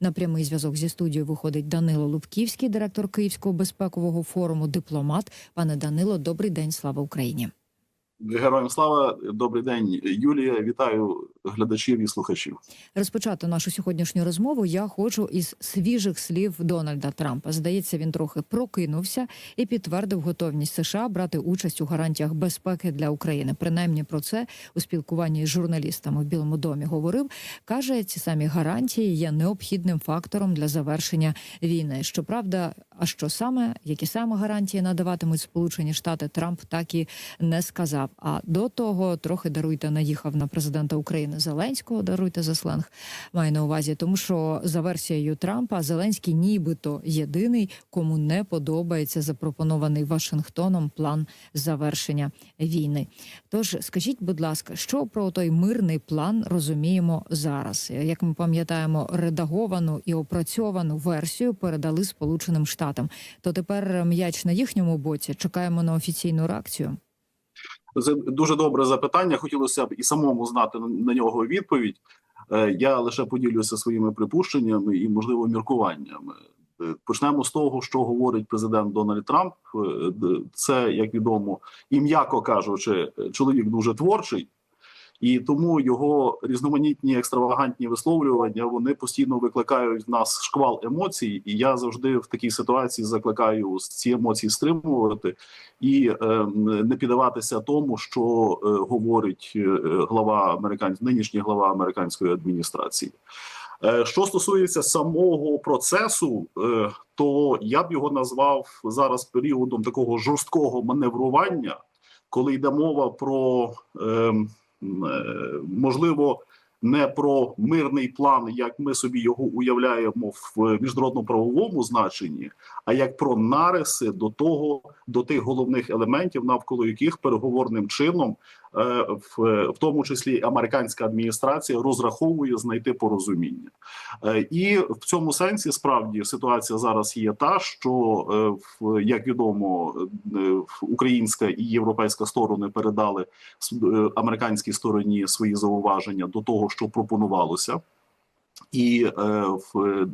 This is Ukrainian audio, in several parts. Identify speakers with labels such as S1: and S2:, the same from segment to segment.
S1: На прямий зв'язок зі студією виходить Данило Лубківський, директор Київського безпекового форуму, дипломат. Пане Данило, добрий день, слава Україні.
S2: Героям слава, добрий день, Юлія. Вітаю глядачів і слухачів.
S1: Розпочати нашу сьогоднішню розмову я хочу із свіжих слів Дональда Трампа. Здається, він трохи прокинувся і підтвердив готовність США брати участь у гарантіях безпеки для України. Принаймні про це у спілкуванні з журналістами в Білому домі говорив. каже, ці самі гарантії є необхідним фактором для завершення війни. Щоправда, а що саме, які саме гарантії надаватимуть Сполучені Штати, Трамп так і не сказав. А до того трохи даруйте наїхав на президента України Зеленського. Даруйте за сленг. Маю на увазі, тому що за версією Трампа Зеленський, нібито єдиний, кому не подобається запропонований Вашингтоном план завершення війни. Тож скажіть, будь ласка, що про той мирний план розуміємо зараз? Як ми пам'ятаємо, редаговану і опрацьовану версію передали Сполученим Штатам. То тепер м'яч на їхньому боці. Чекаємо на офіційну реакцію.
S2: Це дуже добре запитання. Хотілося б і самому знати на нього відповідь. Е, Я лише поділюся своїми припущеннями і, можливо, міркуваннями. Е, Почнемо з того, що говорить президент Дональд Трамп. Е, Це, як відомо, і м'яко кажучи, чоловік дуже творчий, і тому його різноманітні екстравагантні висловлювання вони постійно викликають в нас шквал емоцій. І я завжди в такій ситуації закликаю ці емоції стримувати і е, не піддаватися тому, що е, говорить е, глава американської нинішній глава американської адміністрації. Е, Що стосується самого процесу, е, то я б його назвав зараз періодом такого жорсткого маневрування, коли йде мова про ем, можливо не про мирний план, як ми собі його уявляємо в міжнародно-правовому значенні, а як про нариси до того, до тих головних елементів, навколо яких переговорним чином, е, в, в тому числі американська адміністрація, розраховує знайти порозуміння. Е, І в цьому сенсі справді ситуація зараз є та, що е, як відомо, е, українська і європейська сторони передали е, американській стороні свої зауваження до того, що пропонувалося, і е, в е,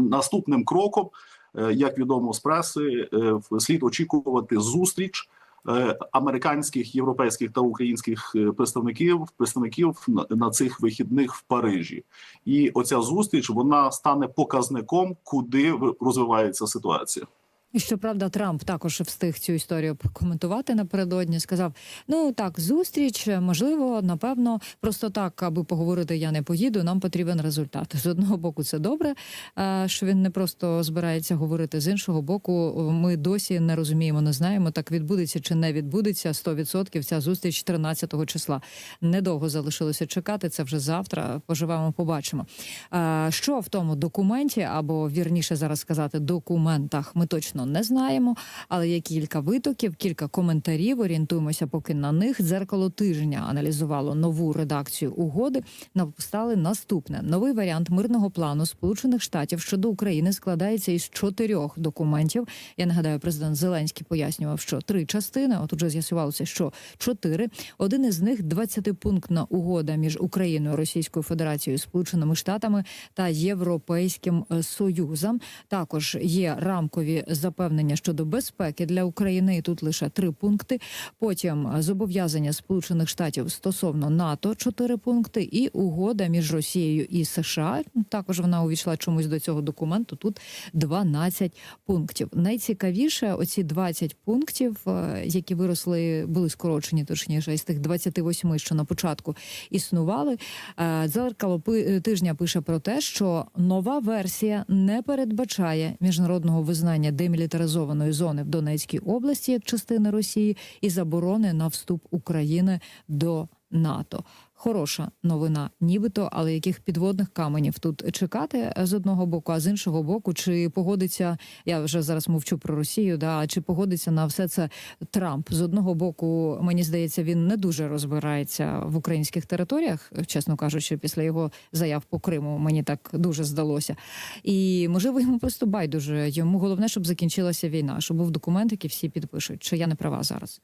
S2: наступним кроком, е, як відомо з преси, е, слід очікувати зустріч. Е, Американських, європейських та українських е, представників представників на, цих вихідних в Парижі, і оця зустріч вона стане показником, куди розвивається ситуація.
S1: І щоправда, Трамп також встиг цю історію прокоментувати напередодні. Сказав: ну так, зустріч, можливо, напевно, просто так, аби поговорити, я не поїду. Нам потрібен результат. З одного боку, це добре, е, що він не просто збирається говорити. З іншого боку, ми досі не розуміємо, не знаємо, так відбудеться чи не відбудеться 100% ця зустріч 13 числа. Недовго залишилося чекати. Це вже завтра. Поживемо, побачимо. Е, Що в тому документі, або вірніше зараз сказати, документах, ми точно не знаємо, але є кілька витоків, кілька коментарів. Орієнтуємося поки на них. Дзеркало тижня аналізувало нову редакцію угоди. Написали наступне: новий варіант мирного плану Сполучених Штатів щодо України складається із чотирьох документів. Я нагадаю, президент Зеленський пояснював, що три частини. От уже з'ясувалося, що чотири. Один із них 20-пунктна угода між Україною, Російською Федерацією, Сполученими Штатами та Європейським е, Союзом. Також є рамкові запевнення щодо безпеки для України. І тут лише три пункти. Потім е, зобов'язання Сполучених Штатів стосовно НАТО, чотири пункти, і угода між Росією і США. Також вона увійшла чомусь до цього документу. Тут 12 пунктів. Найцікавіше оці 20 пунктів, е, які виросли, були скорочені, точніше, із тих 28, що на початку існували. Е, Дзеркало тижня пише про те, що нова версія не передбачає міжнародного визнання демілітаризованої зони в Донецькій області як частини Росії і заборони на вступ України до НАТО. Хороша новина, нібито, але яких підводних каменів тут чекати з одного боку, а з іншого боку, чи погодиться я вже зараз мовчу про Росію, да чи погодиться на все це Трамп з одного боку, мені здається, він не дуже розбирається в українських територіях, чесно кажучи, після його заяв по Криму. Мені так дуже здалося. І можливо йому просто байдуже. Йому головне, щоб закінчилася війна, щоб був документ, який всі підпишуть. Чи я не права зараз?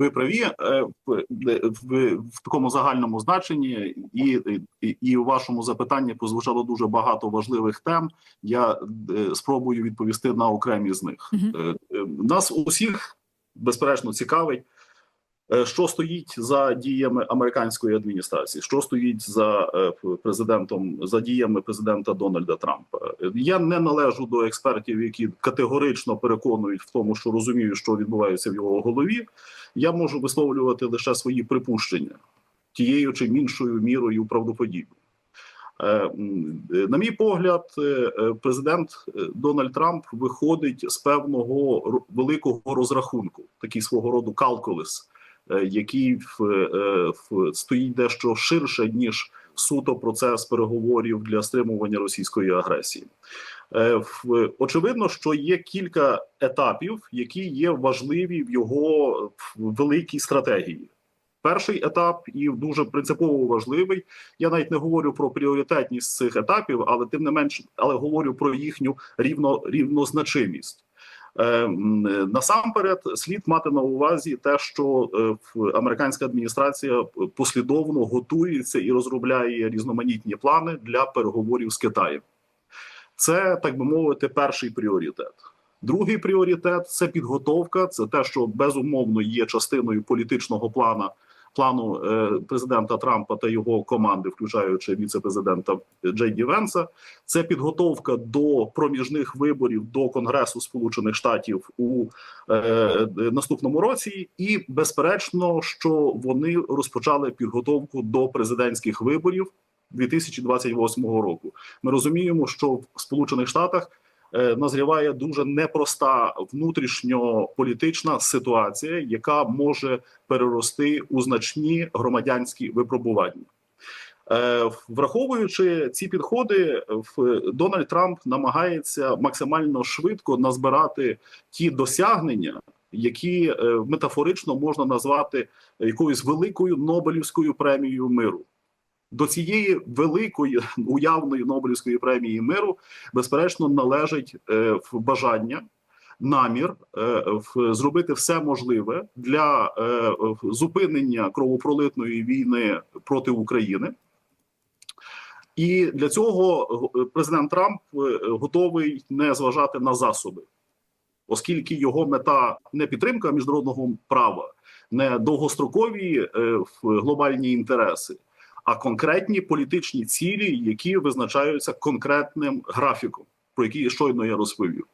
S2: Ви праві е, в, в, в такому загальному значенні, і, і, і у вашому запитанні прозвучало дуже багато важливих тем. Я е, спробую відповісти на окремі з них. Е, е, Нас усіх безперечно цікавить, е, що стоїть за діями американської адміністрації, що стоїть за е, президентом за діями президента Дональда Трампа. Е, Я не належу до експертів, які категорично переконують в тому, що розуміють, що відбувається в його голові. Я можу висловлювати лише свої припущення тією чи іншою мірою правдоподібно. Е, е, На мій погляд, е, е, президент е, Дональд Трамп виходить з певного великого розрахунку, такий свого роду калкулес, е, який в, е, в стоїть дещо ширше ніж суто процес переговорів для стримування російської агресії. Е, Очевидно, що є кілька етапів, які є важливі в його великій стратегії. Перший етап і дуже принципово важливий. Я навіть не говорю про пріоритетність цих етапів, але тим не менш, але говорю про їхню рівно рівнозначимість. Е, м, насамперед, слід мати на увазі те, що е, американська адміністрація послідовно готується і розробляє різноманітні плани для переговорів з Китаєм. Це так би мовити, перший пріоритет. Другий пріоритет це підготовка. Це те, що безумовно є частиною політичного плану плану е, президента Трампа та його команди, включаючи віце-президента Джей Ді Венса. Це підготовка до проміжних виборів до Конгресу Сполучених Штатів у е, наступному році, і безперечно, що вони розпочали підготовку до президентських виборів 2028 року. Ми розуміємо, що в Сполучених Штатах назріває дуже непроста внутрішньополітична ситуація, яка може перерости у значні громадянські випробування. Е, Враховуючи ці підходи, Дональд Трамп намагається максимально швидко назбирати ті досягнення, які е, метафорично можна назвати якоюсь великою Нобелівською премією миру. До цієї великої уявної Нобелівської премії миру, безперечно, належить е, бажання, намір е, в- зробити все можливе для е, зупинення кровопролитної війни проти України. І для цього е, президент Трамп е, готовий не зважати на засоби, оскільки його мета не підтримка міжнародного права, не довгострокові е, глобальні інтереси, а конкретні політичні цілі, які визначаються конкретним графіком, про який щойно я розповів.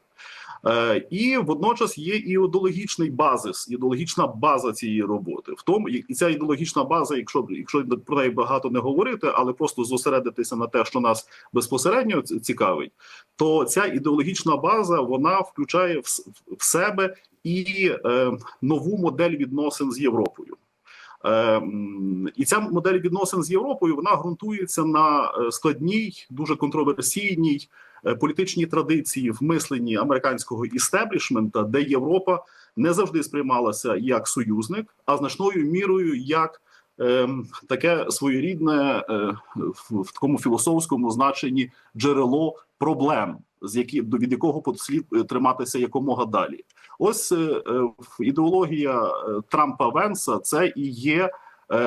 S2: Е, І водночас є і ідеологічний базис, ідеологічна база цієї роботи. В тому і ця ідеологічна база, якщо якщо про неї багато не говорити, але просто зосередитися на те, що нас безпосередньо цікавить, то ця ідеологічна база вона включає в, себе і е, нову модель відносин з Європою. Е, м, І ця модель відносин з Європою вона ґрунтується на е, складній, дуже контроверсійній е, політичній традиції в мисленні американського істеблішмента, де Європа не завжди сприймалася як союзник, а значною мірою як ем, таке своєрідне е, в такому філософському значенні джерело проблем, з які від якого слід е, триматися якомога далі. Ось е, е, ідеологія Трампа Венса це і є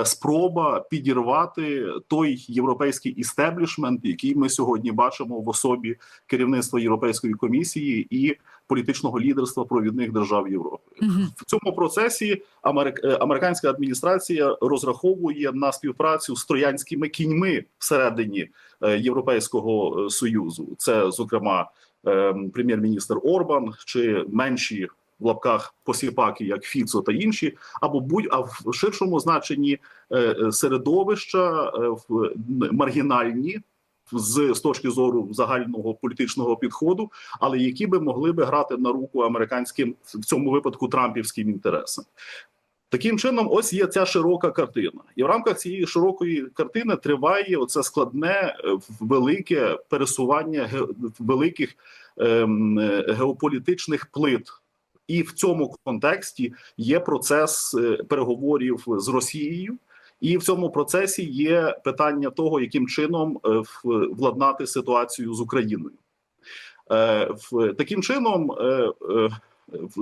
S2: спроба підірвати той європейський істеблішмент, який ми сьогодні бачимо в особі керівництва Європейської комісії і політичного лідерства провідних держав Європи.
S1: Мгм.
S2: В цьому процесі америк... американська адміністрація розраховує на співпрацю з троянськими кіньми всередині Європейського е, союзу. Це, зокрема, е, прем'єр-міністр Орбан чи менші в лапках посіпаки, як Фіцо та інші, або будь а в ширшому значенні е, е, середовища е, в маргінальні. З, з точки зору загального політичного підходу, але які би могли би грати на руку американським в цьому випадку трампівським інтересам. Таким чином, ось є ця широка картина, і в рамках цієї широкої картини триває оце складне е, велике пересування великих ем, е, геополітичних плит. І в цьому контексті є процес е, переговорів з Росією, і в цьому процесі є питання того, яким чином владнати ситуацію з Україною. Таким чином,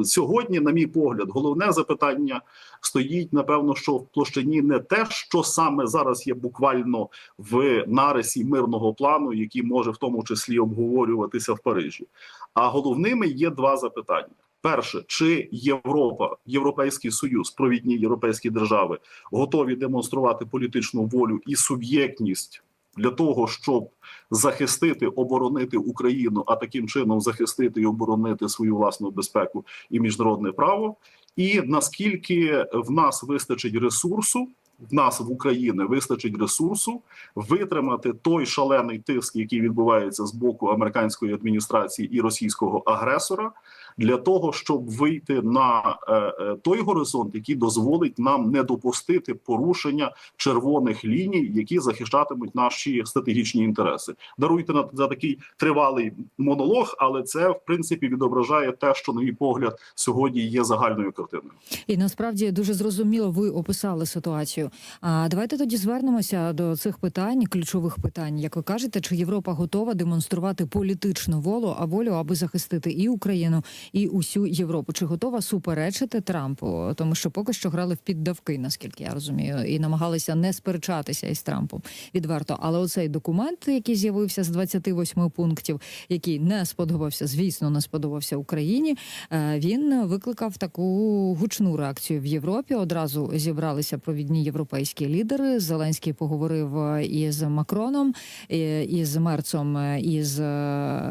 S2: Сьогодні, на мій погляд, головне запитання стоїть напевно, що в площині не те, що саме зараз є буквально в нарисі мирного плану, який може в тому числі обговорюватися в Парижі. А головними є два запитання. Перше, чи Європа, Європейський Союз, провідні європейські держави готові демонструвати політичну волю і суб'єктність для того, щоб захистити, оборонити Україну, а таким чином захистити і оборонити свою власну безпеку і міжнародне право, і наскільки в нас вистачить ресурсу. В нас в Україні вистачить ресурсу витримати той шалений тиск, який відбувається з боку американської адміністрації і російського агресора, для того, щоб вийти на е, е, той горизонт, який дозволить нам не допустити порушення червоних ліній, які захищатимуть наші стратегічні інтереси. Даруйте на за такий тривалий монолог, але це в принципі відображає те, що на мій погляд сьогодні є загальною картиною.
S1: І насправді дуже зрозуміло ви описали ситуацію. А давайте тоді звернемося до цих питань, ключових питань. Як ви кажете, чи Європа готова демонструвати політичну волю, а волю, аби захистити і Україну, і усю Європу? Чи готова суперечити Трампу? Тому що поки що грали в піддавки, наскільки я розумію, і намагалися не сперечатися із Трампом відверто. Але оцей документ, який з'явився з 28 пунктів, який не сподобався, звісно, не сподобався Україні. е, Він викликав таку гучну реакцію в Європі. Одразу зібралися провідні європейські лідери. Зеленський поговорив е, із Макроном, е, із Мерцом, із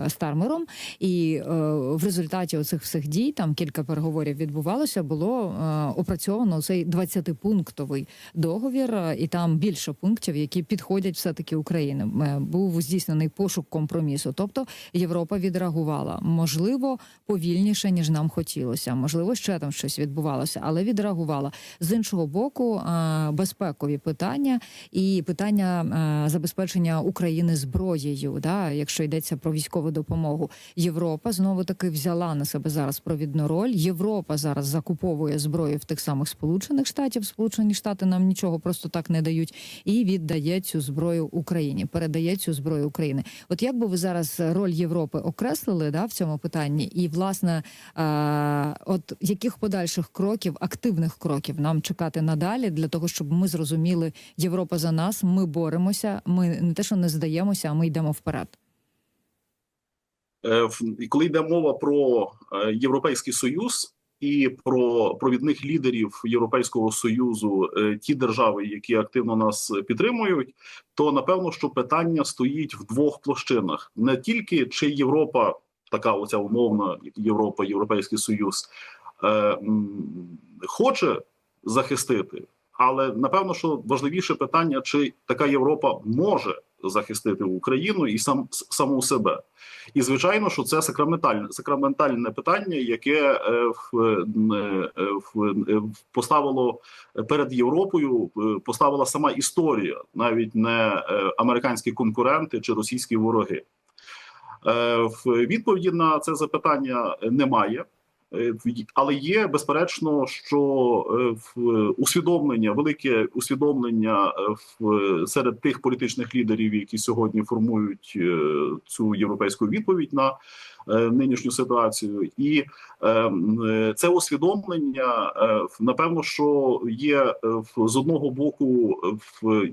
S1: Стармером. І в результаті оцих всіх дій там кілька переговорів відбувалося. Було е, опрацьовано цей 20-пунктовий договір, е, і там більше пунктів, які підходять все таки Україні. Е, Був здійснений пошук компромісу. Тобто Європа відреагувала можливо повільніше ніж нам хотілося. Можливо, ще там щось відбувалося, але відреагувала з іншого боку. Безпекові питання і питання забезпечення України зброєю. Да, якщо йдеться про військову допомогу, Європа знову таки взяла на себе зараз провідну роль. Європа зараз закуповує зброю в тих самих Сполучених Штатів. Сполучені Штати нам нічого просто так не дають, і віддає цю зброю Україні. Передає цю зброю Україні. От як би ви зараз роль Європи окреслили да в цьому питанні, і власне е, от яких подальших кроків, активних кроків нам чекати надалі для того, щоб ми зрозуміли, Європа за нас, ми боремося. Ми не те, що не здаємося, а ми йдемо вперед.
S2: Е, коли йде мова про е, Європейський Союз і про провідних лідерів Європейського союзу, е, ті держави, які активно нас підтримують, то напевно, що питання стоїть в двох площинах: не тільки чи Європа, така оця умовна Європа, Європейський Союз, хоче захистити. Але напевно, що важливіше питання, чи така Європа може захистити Україну і сам саму себе. І звичайно, що це сакраментальне сакраментальне питання, яке е, в, е, в, е, поставило перед Європою, поставила сама історія, навіть не американські конкуренти чи російські вороги. В відповіді на це запитання немає. Е, Але є безперечно, що е, в усвідомлення, велике усвідомлення е, в серед тих політичних лідерів, які сьогодні формують е, цю європейську відповідь на е, нинішню ситуацію, і е, м, е, це усвідомлення е, напевно, що є е, з одного боку, е, е,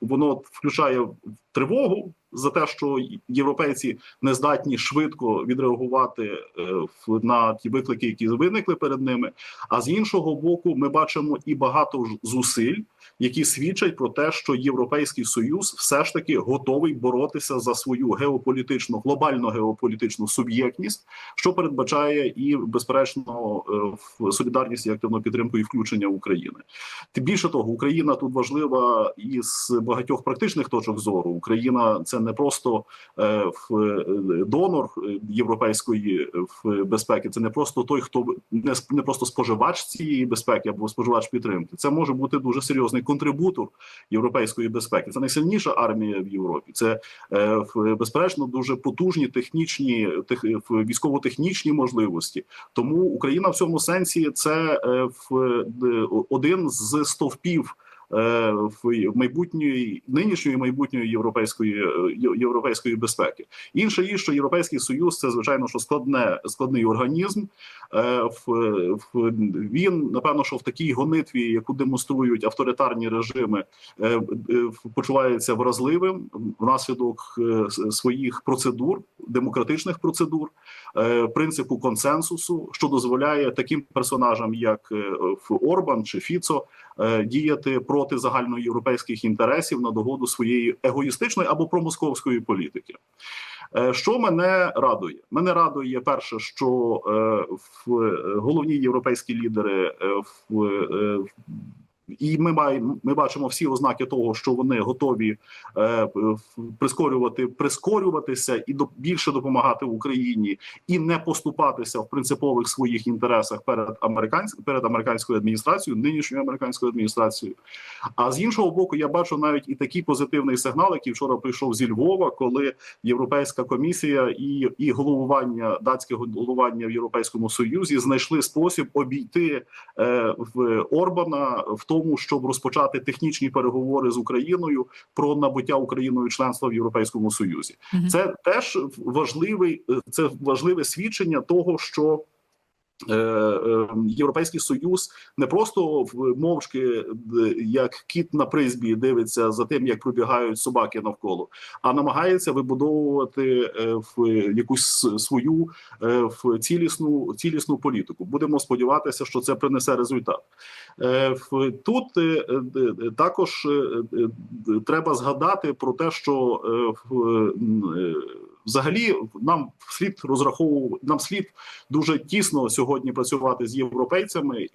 S2: воно включає тривогу за те, що європейці не здатні швидко відреагувати е, на ті виклики, які виникли перед ними. А з іншого боку, ми бачимо і багато зусиль, які свідчать про те, що Європейський Союз все ж таки готовий боротися за свою геополітичну глобальну геополітичну суб'єктність, що передбачає і безперечно е, солідарність і активну підтримку і включення України. Тим більше того, Україна тут важлива із багатьох практичних точок зору. Україна це не просто е, е, донор європейської е, безпеки, це не просто той, хто не, просто споживач цієї безпеки або споживач підтримки. Це може бути дуже серйозний контрибутор європейської безпеки. Це найсильніша армія в Європі. Це безперечно дуже потужні технічні тех, військово-технічні можливості. Тому Україна в цьому сенсі це в один з стовпів в майбутньої нинішньої майбутньої європейської е, європейської безпеки. Інше є, що європейський союз це звичайно що складне складний організм. Е, він напевно, що в такій гонитві, яку демонструють авторитарні режими, е, е, почувається вразливим внаслідок е, своїх процедур, демократичних процедур, е, принципу консенсусу, що дозволяє таким персонажам, як е, Орбан чи Фіцо, е, діяти проти загальноєвропейських інтересів на догоду своєї егоїстичної або промосковської політики. Е, Що мене радує? Мене радує перше, що е, в е, головні європейські лідери в- і ми маємо ми бачимо всі ознаки того, що вони готові е, прискорювати, прискорюватися і до більше допомагати Україні, і не поступатися в принципових своїх інтересах перед американською перед американською адміністрацією, нинішньою американською адміністрацією. А з іншого боку, я бачу навіть і такий позитивний сигнал, який вчора прийшов зі Львова, коли Європейська комісія і, і головування датське головування в Європейському Союзі знайшли спосіб обійти е, в Орбана в тому, щоб розпочати технічні переговори з Україною про набуття Україною членства в Європейському Союзі. Це теж важливий е, це важливе свідчення того, що. Е, е, Європейський союз не просто мовчки, як кіт на призбі, дивиться за тим, як пробігають собаки навколо, а намагається вибудовувати е, в якусь свою е, в цілісну цілісну політику. Будемо сподіватися, що це принесе результат. Е, Тут е, е, е, також е, е, е, треба згадати про те, що е, в- е, взагалі нам слід розраховувати, нам слід дуже тісно сьогодні працювати з європейцями,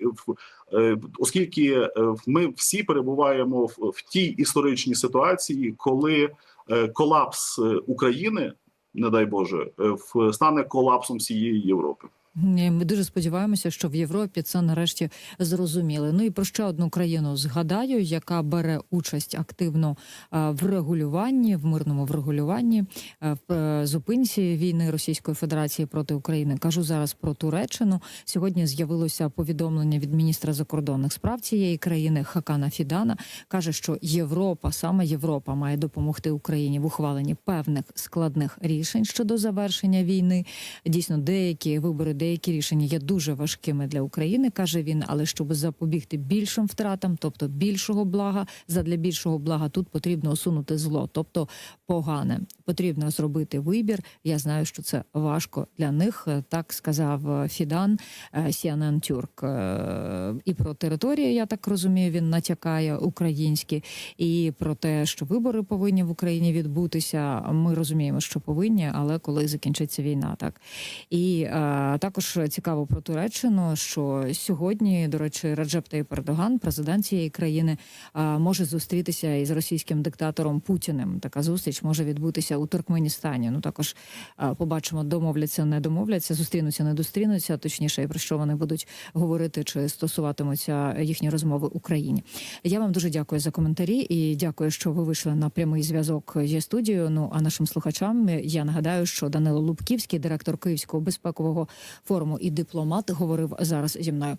S2: е, оскільки е, ми всі перебуваємо в, тій історичній ситуації, коли е, колапс е, України, не дай Боже, е, стане колапсом всієї Європи.
S1: Ні, Ми дуже сподіваємося, що в Європі це нарешті зрозуміли. Ну і про ще одну країну згадаю, яка бере участь активно е, в регулюванні, в мирному врегулюванні е, в е, зупинці війни Російської Федерації проти України. Кажу зараз про Туреччину. Сьогодні з'явилося повідомлення від міністра закордонних справ цієї країни Хакана Фідана. каже, що Європа, саме Європа, має допомогти Україні в ухваленні певних складних рішень щодо завершення війни. Дійсно, деякі вибори, деякі рішення є дуже важкими для України, каже він. Але щоб запобігти більшим втратам, тобто більшого блага, задля більшого блага тут потрібно усунути зло, тобто погане. Потрібно зробити вибір. Я знаю, що це важко для них. Е, Так сказав е, Фідан е, Тюрк. Е, І про територію, я так розумію, він натякає українські, і про те, що вибори повинні в Україні відбутися. Ми розуміємо, що повинні, але коли закінчиться війна, так і е, також цікаво про Туреччину, що сьогодні, до речі, Раджеп Таїп Ердоган, президент цієї країни, може зустрітися із російським диктатором Путіним. Така зустріч може відбутися у Туркменістані. Ну також побачимо, домовляться, не домовляться, зустрінуться, не зустрінуться. Точніше, про що вони будуть говорити, чи стосуватимуться їхні розмови Україні. Я вам дуже дякую за коментарі і дякую, що ви вийшли на прямий зв'язок зі студією. Ну а нашим слухачам я нагадаю, що Данило Лубківський, директор Київського безпекового форуму і дипломат, говорив зараз зі мною.